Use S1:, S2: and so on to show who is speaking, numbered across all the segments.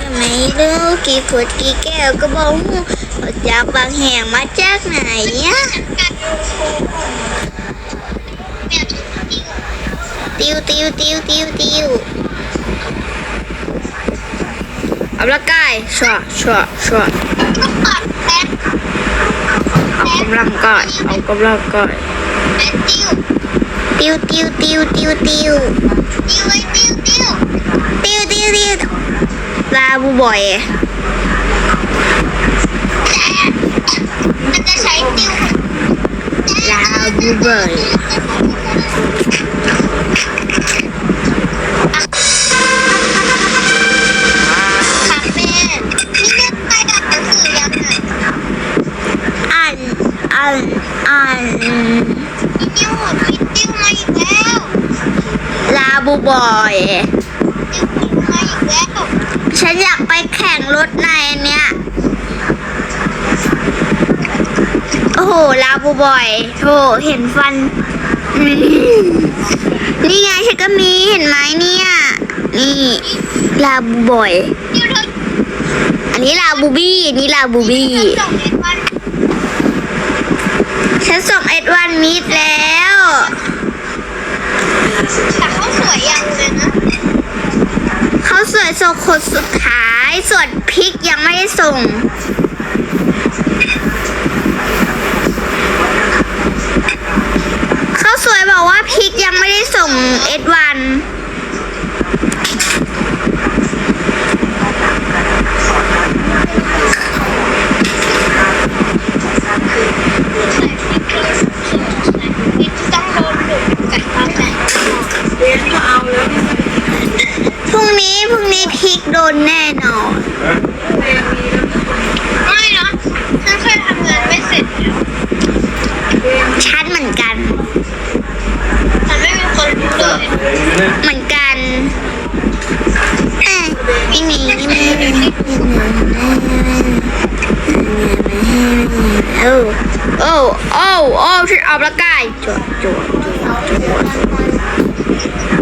S1: ก็ไม่รู้กี่ขวดกี่แก้วก็บอกหูออกจากบางแห่งมาจากไหนอะติวติ ลาบูบ่อยมันจะใช้ติ้วลาบูบ่อยค่ะแม่นี่เล่นไปกับหนัสือยังไงอ่านอ่านอ่านติ้วติ้วมาอีกแล้ว ลาบูบอย รถในอันเนี้ย โอ้โห ลาบูบอยโธ่เห็นฟัน นี่ไงฉันก็มีเห็นไหมเนี่ย นี่ ลาบูบอย อันนี้ลาบูบี้ อันนี้ลาบูบี้ ฉันส่งเอ็ดวันมิดแล้ว
S2: แต่เขาสวยอย่างเส
S1: วยส่งคนสุดท้ายส่วนพริกยังไม่ได้ส่งเขาสวยบอกว่าพริกยังไม่ได้ส่งเอ็ดวา นี้พรุ่งนี้พริกโดนแน่นอน
S2: ไม่นะฉันเคยทำงานไม่เสร็จแล้ว
S1: ชัดเหมือนกัน
S2: แต่ไม่มีคนรู้เลย
S1: เหมือนกันเอ้ยนี่นี่นี่โอ้โอ้โอ้โอ้ฉันเอาละกายจวดจวดจวดจวด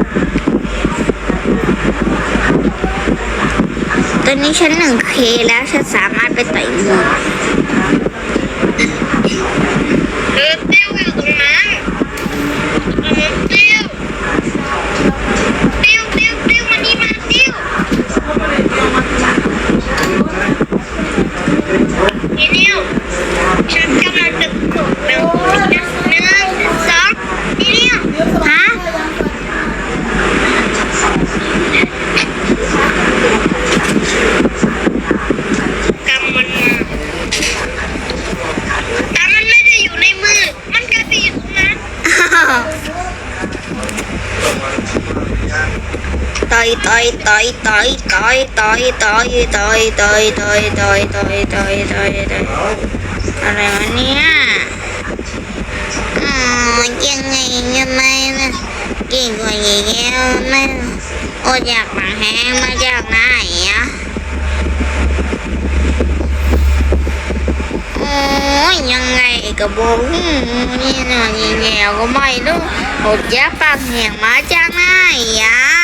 S1: อนนี้ฉันหนึ่งเคแล้วฉันสามารถไปต่อยมวย
S2: เออติ้วอยู่ตรง ต่อยต่อยต่
S1: อยต่อยต่อยอะไรวะเนี่ยอืมยังไงยังไงนะเก่งกว่าอย่างเงี้ยแม่โอ้อยากมาแห้งมาจากไหนอะโอ้ยยังไงกระบอกนี่นะยังไงก็ไม่รู้โอ้ยปากแหงมาจากไหนอะ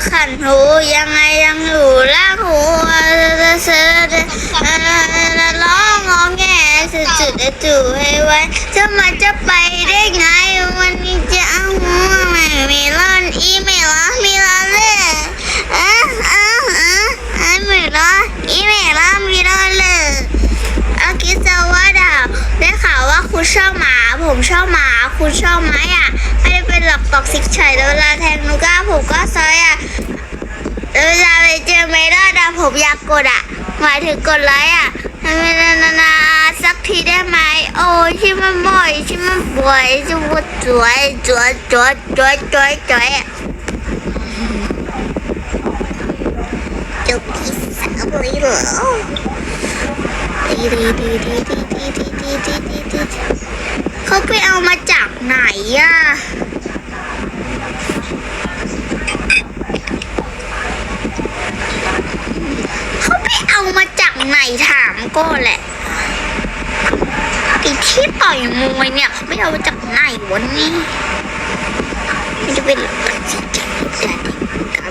S1: ก็ขันหูยังไงยังอยู่ล่างหัวเสือร้องงอแงสุดจุดจูให้ไว้จะมาจะไปได้ไงวันนี้จะเอาหัวไม่มีร้อนอีไม่ร้อนมีร้อนเลยอะอะอะอะไม่ร้อนอีไม่ร้อนมีร้อนเลยอากิจะว่าดาวได้ข่าวว่าคุณชอบหมา ผมชอบหมา คุณชอบไหมอะ เป็นหลอกตอกซิกเฉยเวลาแทงนูก้าผมก็ซอยอะเวลาไปเจอไม่ได้ดาผมอยากกดอะ หมายถึงกดไลค์อะทำไมนานาสักทีได้ไหมโอ้ยชิมันบ่อยชิมันบ่อยชิมันสวยสวยสวยสวยสวยสวยอะจบที่สามเลยเหรอเขาไปเอามาจากไหนอะเขาไปเอามาจาก ถามก็ แหละไอ้ที่ต่อยมวยเนี่ยไม่เอามาจากไหนวะนี่มันจะเป็นปฏิจจ์การการ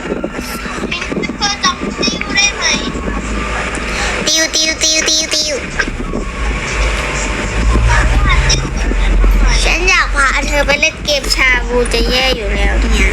S2: มินเธอจำติ้วได้ไหม
S1: ติวติวติวติวติว
S2: ว่าติ้วแบบนั้นทำไม
S1: ฉันอยากพาเธอไปเล่นเกมชาบูจะแย่อยู่แล้วเนี่ย